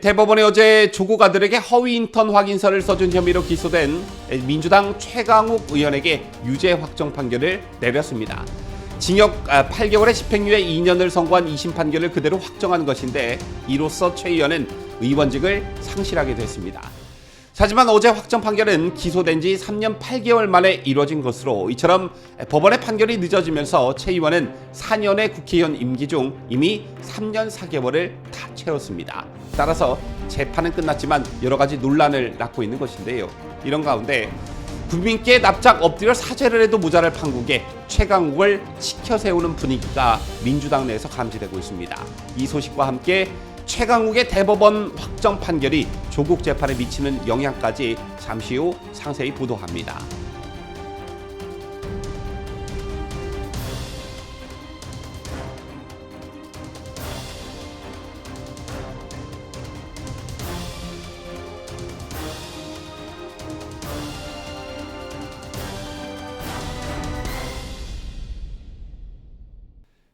대법원이 어제 조국 아들에게 허위 인턴 확인서를 써준 혐의로 기소된 민주당 최강욱 의원에게 유죄 확정 판결을 내렸습니다. 징역 8개월의 집행유예 2년을 선고한 2심 판결을 그대로 확정한 것인데 이로써 최 의원은 의원직을 상실하게 됐습니다. 하지만 어제 확정 판결은 기소된 지 3년 8개월 만에 이뤄진 것으로 이처럼 법원의 판결이 늦어지면서 최 의원은 4년의 국회의원 임기 중 이미 3년 4개월을 다 채웠습니다. 따라서 재판은 끝났지만 여러 가지 논란을 낳고 있는 것인데요. 이런 가운데 국민께 납작 엎드려 사죄를 해도 모자랄 판국에 최강욱을 치켜 세우는 분위기가 민주당 내에서 감지되고 있습니다. 이 소식과 함께 최강욱의 대법원 확정 판결이 조국 재판에 미치는 영향까지 잠시 후 상세히 보도합니다.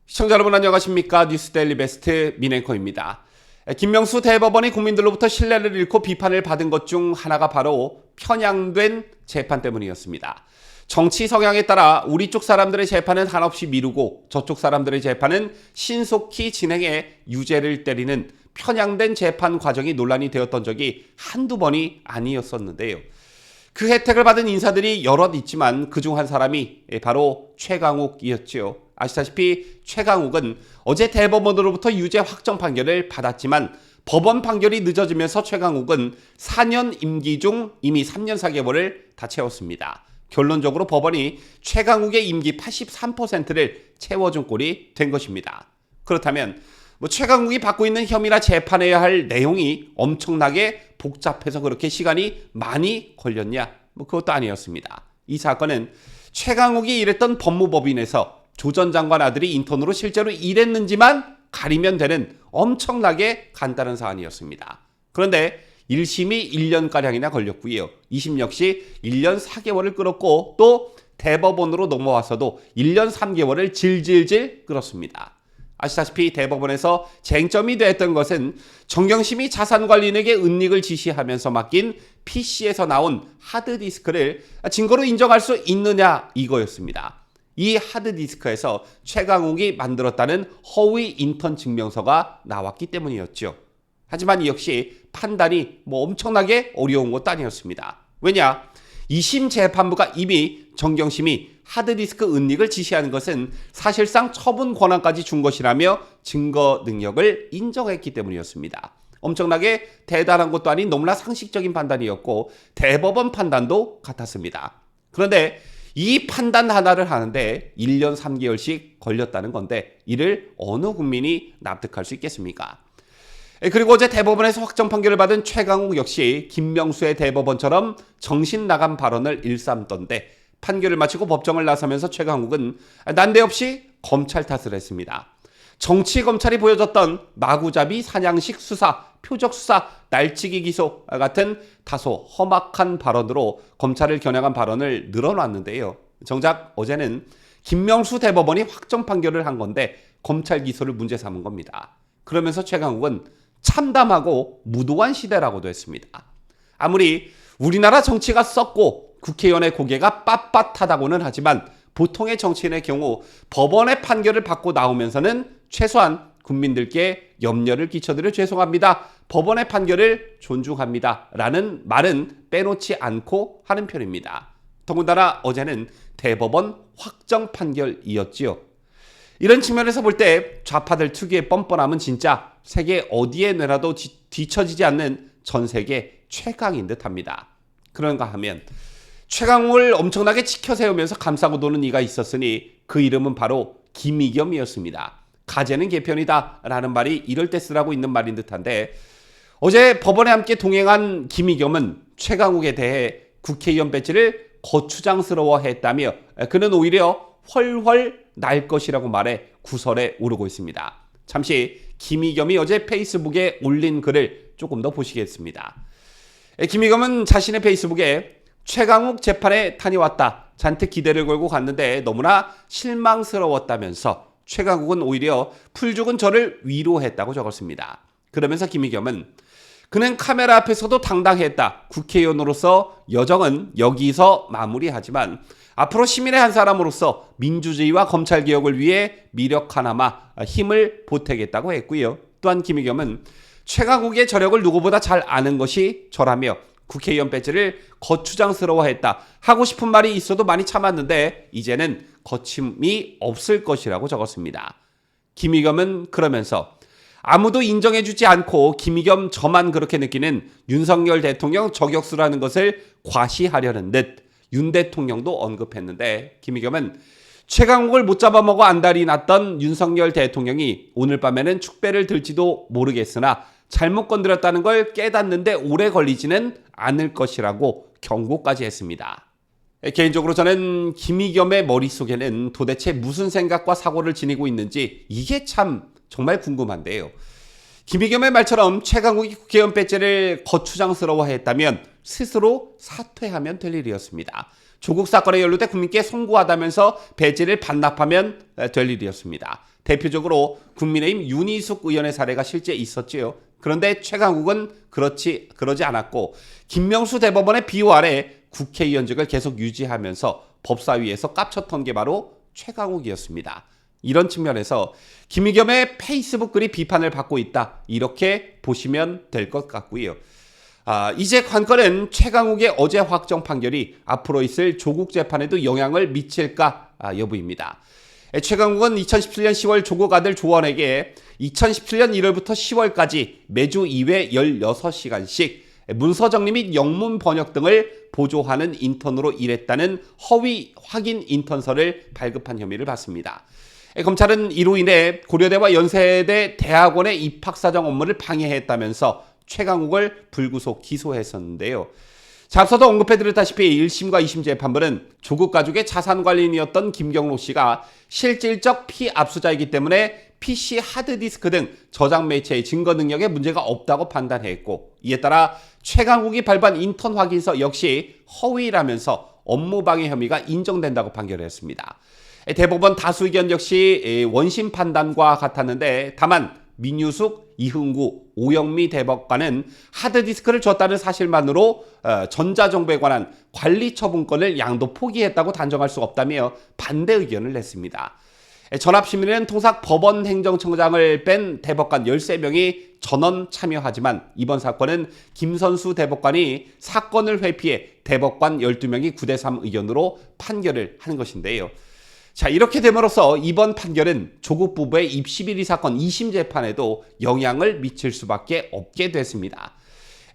시청자 여러분 안녕하십니까 뉴스데일리 베스트 민앵커입니다. 김명수 대법원이 국민들로부터 신뢰를 잃고 비판을 받은 것 중 하나가 바로 편향된 재판 때문이었습니다. 정치 성향에 따라 우리 쪽 사람들의 재판은 한없이 미루고 저쪽 사람들의 재판은 신속히 진행해 유죄를 때리는 편향된 재판 과정이 논란이 되었던 적이 한두 번이 아니었었는데요. 그 혜택을 받은 인사들이 여럿 있지만 그 중 한 사람이 바로 최강욱이었지요. 아시다시피 최강욱은 어제 대법원으로부터 유죄 확정 판결을 받았지만 법원 판결이 늦어지면서 최강욱은 4년 임기 중 이미 3년 4개월을 다 채웠습니다. 결론적으로 법원이 최강욱의 임기 83%를 채워준 꼴이 된 것입니다. 그렇다면 뭐 최강욱이 받고 있는 혐의나 재판해야 할 내용이 엄청나게 복잡해서 그렇게 시간이 많이 걸렸냐? 뭐 그것도 아니었습니다. 이 사건은 최강욱이 일했던 법무법인에서 조 전 장관 아들이 인턴으로 실제로 일했는지만 가리면 되는 엄청나게 간단한 사안이었습니다. 그런데 1심이 1년가량이나 걸렸고요. 2심 역시 1년 4개월을 끌었고 또 대법원으로 넘어와서도 1년 3개월을 질질질 끌었습니다. 아시다시피 대법원에서 쟁점이 됐던 것은 정경심이 자산관리인에게 은닉을 지시하면서 맡긴 PC에서 나온 하드디스크를 증거로 인정할 수 있느냐 이거였습니다. 이 하드디스크에서 최강욱이 만들었다는 허위 인턴 증명서가 나왔기 때문이었죠. 하지만 이 역시 판단이 뭐 엄청나게 어려운 것도 아니었습니다. 왜냐? 2심 재판부가 이미 정경심이 하드디스크 은닉을 지시하는 것은 사실상 처분 권한까지 준 것이라며 증거 능력을 인정했기 때문이었습니다. 엄청나게 대단한 것도 아닌 너무나 상식적인 판단이었고 대법원 판단도 같았습니다. 그런데 이 판단 하나를 하는데 1년 3개월씩 걸렸다는 건데 이를 어느 국민이 납득할 수 있겠습니까? 그리고 어제 대법원에서 확정 판결을 받은 최강욱 역시 김명수의 대법원처럼 정신 나간 발언을 일삼던데 판결을 마치고 법정을 나서면서 최강욱은 난데없이 검찰 탓을 했습니다. 정치 검찰이 보여줬던 마구잡이 사냥식 수사, 표적 수사, 날치기 기소 같은 다소 험악한 발언으로 검찰을 겨냥한 발언을 늘어놨는데요. 정작 어제는 김명수 대법원이 확정 판결을 한 건데 검찰 기소를 문제 삼은 겁니다. 그러면서 최강욱은 참담하고 무도한 시대라고도 했습니다. 아무리 우리나라 정치가 썩고 국회의원의 고개가 빳빳하다고는 하지만 보통의 정치인의 경우 법원의 판결을 받고 나오면서는 최소한 국민들께 염려를 끼쳐드려 죄송합니다. 법원의 판결을 존중합니다. 라는 말은 빼놓지 않고 하는 편입니다. 더군다나 어제는 대법원 확정 판결이었지요. 이런 측면에서 볼 때 좌파들 특유의 뻔뻔함은 진짜 세계 어디에 내놔도 뒤처지지 않는 전 세계 최강인 듯 합니다. 그런가 하면 최강을 엄청나게 치켜 세우면서 감싸고 도는 이가 있었으니 그 이름은 바로 김이겸이었습니다. 가재는 개편이다 라는 말이 이럴 때 쓰라고 있는 말인 듯한데 어제 법원에 함께 동행한 김이겸은 최강욱에 대해 국회의원 배지를 거추장스러워 했다며 그는 오히려 훨훨 날 것이라고 말해 구설에 오르고 있습니다. 잠시 김희겸이 어제 페이스북에 올린 글을 조금 더 보시겠습니다. 김희겸은 자신의 페이스북에 최강욱 재판에 탄이 왔다. 잔뜩 기대를 걸고 갔는데 너무나 실망스러웠다면서 최강욱은 오히려 풀죽은 저를 위로했다고 적었습니다. 그러면서 김희겸은 그는 카메라 앞에서도 당당했다. 국회의원으로서 여정은 여기서 마무리하지만 앞으로 시민의 한 사람으로서 민주주의와 검찰 개혁을 위해 미력 하나마 힘을 보태겠다고 했고요. 또한 김의겸은 최강욱의 저력을 누구보다 잘 아는 것이 저라며 국회의원 배지를 거추장스러워했다. 하고 싶은 말이 있어도 많이 참았는데 이제는 거침이 없을 것이라고 적었습니다. 김의겸은 그러면서 아무도 인정해주지 않고 김의겸 저만 그렇게 느끼는 윤석열 대통령 저격수라는 것을 과시하려는 듯 윤 대통령도 언급했는데 김의겸은 최강욱을 못 잡아먹어 안달이 났던 윤석열 대통령이 오늘 밤에는 축배를 들지도 모르겠으나 잘못 건드렸다는 걸 깨닫는데 오래 걸리지는 않을 것이라고 경고까지 했습니다. 개인적으로 저는 김의겸의 머릿속에는 도대체 무슨 생각과 사고를 지니고 있는지 이게 참 정말 궁금한데요. 김의겸의 말처럼 최강욱이 국회의원 배지를 거추장스러워했다면 스스로 사퇴하면 될 일이었습니다. 조국 사건에 연루돼 국민께 송구하다면서 배지를 반납하면 될 일이었습니다. 대표적으로 국민의힘 윤희숙 의원의 사례가 실제 있었지요. 그런데 최강욱은 그렇지 그러지 않았고 김명수 대법원의 비호 아래 국회의원직을 계속 유지하면서 법사위에서 깝쳤던 게 바로 최강욱이었습니다. 이런 측면에서 김의겸의 페이스북 글이 비판을 받고 있다. 이렇게 보시면 될 것 같고요. 아, 이제 관건은 최강욱의 어제 확정 판결이 앞으로 있을 조국 재판에도 영향을 미칠까 아, 여부입니다. 최강욱은 2017년 10월 조국 아들 조원에게 2017년 1월부터 10월까지 매주 2회 16시간씩 문서 정리 및 영문 번역 등을 보조하는 인턴으로 일했다는 허위 확인 인턴서를 발급한 혐의를 받습니다. 검찰은 이로 인해 고려대와 연세대 대학원의 입학사정 업무를 방해했다면서 최강욱을 불구속 기소했었는데요. 자, 앞서도 언급해드렸다시피 1심과 2심 재판부는 조국 가족의 자산 관리인이었던 김경록 씨가 실질적 피압수자이기 때문에 PC 하드디스크 등 저장 매체의 증거 능력에 문제가 없다고 판단했고 이에 따라 최강욱이 발부한 인턴 확인서 역시 허위라면서 업무방해 혐의가 인정된다고 판결했습니다. 대법원 다수 의견 역시 원심 판단과 같았는데 다만 민유숙, 이흥구, 오영미 대법관은 하드디스크를 줬다는 사실만으로 전자정보에 관한 관리 처분권을 양도 포기했다고 단정할 수 없다며 반대 의견을 냈습니다. 전합시민은 통상 법원 행정청장을 뺀 대법관 13명이 전원 참여하지만 이번 사건은 김선수 대법관이 사건을 회피해 대법관 12명이 9대3 의견으로 판결을 하는 것인데요. 자, 이렇게 됨으로써 이번 판결은 조국 부부의 입시 비리 사건 2심 재판에도 영향을 미칠 수밖에 없게 됐습니다.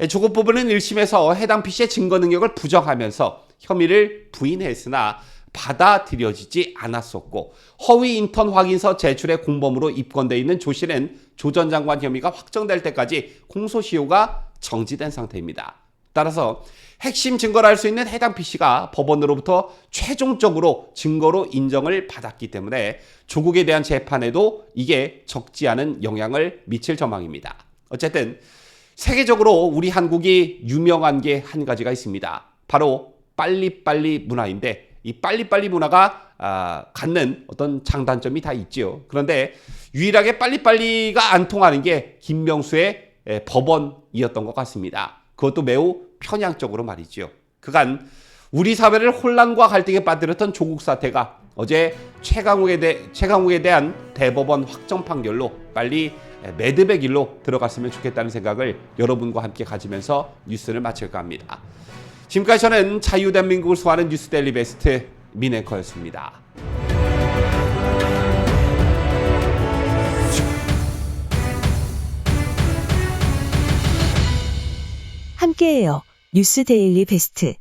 조국 부부는 1심에서 해당 PC의 증거 능력을 부정하면서 혐의를 부인했으나 받아들여지지 않았었고 허위 인턴 확인서 제출의 공범으로 입건돼 있는 조 씨는 조전 장관 혐의가 확정될 때까지 공소시효가 정지된 상태입니다. 따라서 핵심 증거를 알수 있는 해당 PC가 법원으로부터 최종적으로 증거로 인정을 받았기 때문에 조국에 대한 재판에도 이게 적지 않은 영향을 미칠 전망입니다. 어쨌든 세계적으로 우리 한국이 유명한 게 한 가지가 있습니다. 바로 빨리빨리 문화인데 이 빨리빨리 문화가 아, 갖는 어떤 장단점이 다 있지요. 그런데 유일하게 빨리빨리가 안 통하는 게 김명수의 에, 법원이었던 것 같습니다. 그것도 매우 편향적으로 말이지요. 그간 우리 사회를 혼란과 갈등에 빠뜨렸던 조국 사태가 어제 최강욱에, 대, 최강욱에 대한 대법원 확정 판결로 빨리 매듭의 길로 들어갔으면 좋겠다는 생각을 여러분과 함께 가지면서 뉴스를 마칠까 합니다. 지금까지 저는 자유대한민국을 소화하는 뉴스데일리 베스트 민앵커였습니다. 함께해요. 뉴스 데일리 베스트.